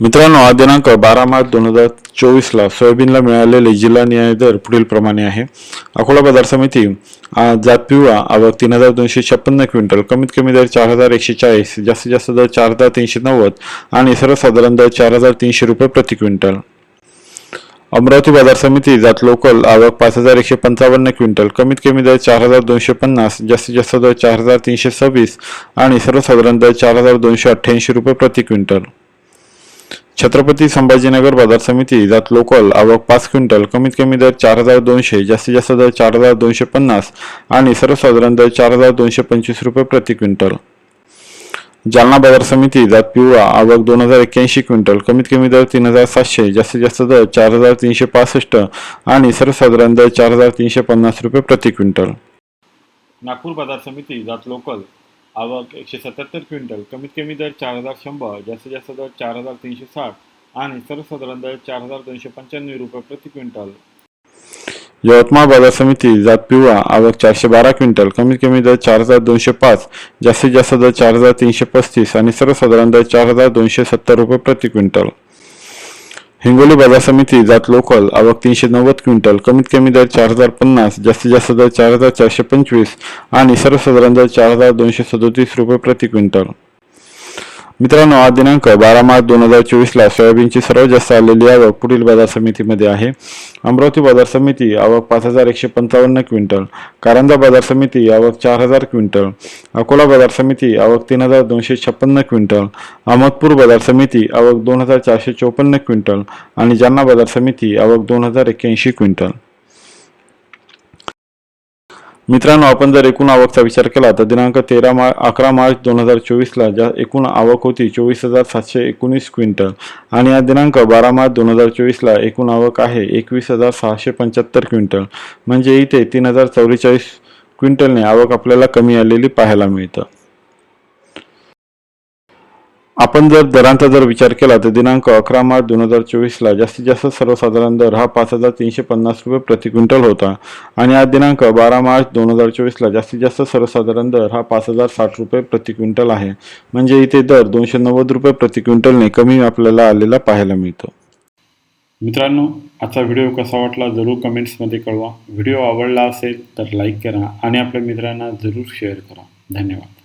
मित्रांनो हा दिनांक बारा मार्च दोन हजार चोवीसला सोयाबीनला मिळालेले जिल्हा न्याय दर पुढील प्रमाणे आहे. अकोला बाजार समिती जात पिवळा आवक तीन हजार दोनशे छप्पन्न क्विंटल कमीत कमी दर चार हजार एकशे चाळीस जास्तीत जास्त दर चार हजार तीनशे नव्वद आणि सर्वसाधारण दर चार हजार तीनशे रुपये प्रति क्विंटल. अमरावती बाजार समिती जात लोकल आवक पाच हजार एकशे पंचावन्न क्विंटल कमीत कमी दर चार हजार दोनशे पन्नास जास्तीत जास्त दर चार हजार तीनशे सव्वीस आणि सर्वसाधारण दर चार हजार दोनशे अठ्ठ्याऐंशी रुपये प्रति क्विंटल. छत्रपती संभाजीनगर बाजार समिती जात लोकल आवक पाच क्विंटल कमीत कमी दर चार हजार दोनशे जास्तीत जास्त दर चार हजार दोनशे पन्नास आणि सर्वसाधारण दर चार हजार दोनशे पंचवीस रुपये प्रति क्विंटल. जालना बाजार समिती जात पिवळा आवक दोन हजार एक्क्याऐंशी क्विंटल कमीत कमी दर तीन हजार सातशे जास्तीत जास्त दर चार हजार तीनशे पासष्ट आणि सर्वसाधारण दर चार हजार तीनशे पन्नास रुपये प्रति क्विंटल. नागपूर बाजार समिती जात लोकल आवक एकशे सत्याहत्तर क्विंटल कमीत कमी दर चार हजार शंभर जास्तीत जास्त दर चार हजार तीनशे साठ आणि सर्वसाधारण दर चार हजार दोनशे पंच्याण्णव रुपये प्रति क्विंटल. यवतमाळ बाजार समिती जात पिवळा आवक चारशे बारा क्विंटल कमीत कमी दर चार हजार दोनशे पाच जास्तीत जास्त दर चार हजार तीनशे पस्तीस आणि सर्वसाधारण दर चार हजार दोनशे सत्तर रुपये प्रति क्विंटल. हिंगोली बाजार समिती जात लोकल आवक तीनशे नव्वद क्विंटल कमीत कमी दर चार हजार पन्नास जास्तीत जास्त दर चार हजार चारशे पंचवीस आणि सर्वसाधारण दर चार हजार दोनशे सदोतीस रुपये प्रति क्विंटल. मित्रांनो आज दिनांक बारा मार्च दोन हजार चोवीसला सोयाबीनची सर्वात जास्त आलेली आवक पुढील बाजार समितीमध्ये आहे. अमरावती बाजार समिती आवक पाच हजार एकशे पंचावन्न क्विंटल. कारंजा बाजार समिती आवक चार हजार क्विंटल. अकोला बाजार समिती आवक तीन हजार दोनशे छप्पन्न क्विंटल. अहमदपूर बाजार समिती आवक दोन हजार चारशे चोपन्न क्विंटल. आणि जालना बाजार समिती आवक दोन हजार एक्क्याऐंशी क्विंटल. मित्रांनो आपण जर एकूण आवकचा विचार केला तर दिनांक तेरा मार्च अकरा मार्च दोन हजार चोवीसला ज्या एकूण आवक होती चोवीस हजार सातशे एकोणीस क्विंटल आणि या दिनांक बारा मार्च दोन हजार चोवीसला एकूण आवक आहे एकवीस हजार सहाशे पंच्याहत्तर क्विंटल. म्हणजे इथे तीन हजार चौवेचाळीस क्विंटलने आवक आपल्याला कमी आलेली पाहायला मिळतं. आपण जर दरांचा जर विचार केला तर दिनांक अकरा मार्च दोन हजार चोवीसला जास्तीत जास्त सर्वसाधारण दर हा पाच हजार तीनशे पन्नास रुपये प्रति क्विंटल होता. आणि आज दिनांक बारा मार्च दोन हजार चोवीसला जास्तीत जास्त सर्वसाधारण दर हा पाच हजार साठ रुपये प्रति क्विंटल आहे. म्हणजे इथे दर दोनशे नव्वद रुपये प्रति क्विंटलने कमी आपल्याला आलेला पाहायला मिळतो. मित्रांनो आजचा व्हिडिओ कसा वाटला जरूर कमेंट्समध्ये कळवा. व्हिडिओ आवडला असेल तर लाईक करा आणि आपल्या मित्रांना जरूर शेअर करा. धन्यवाद.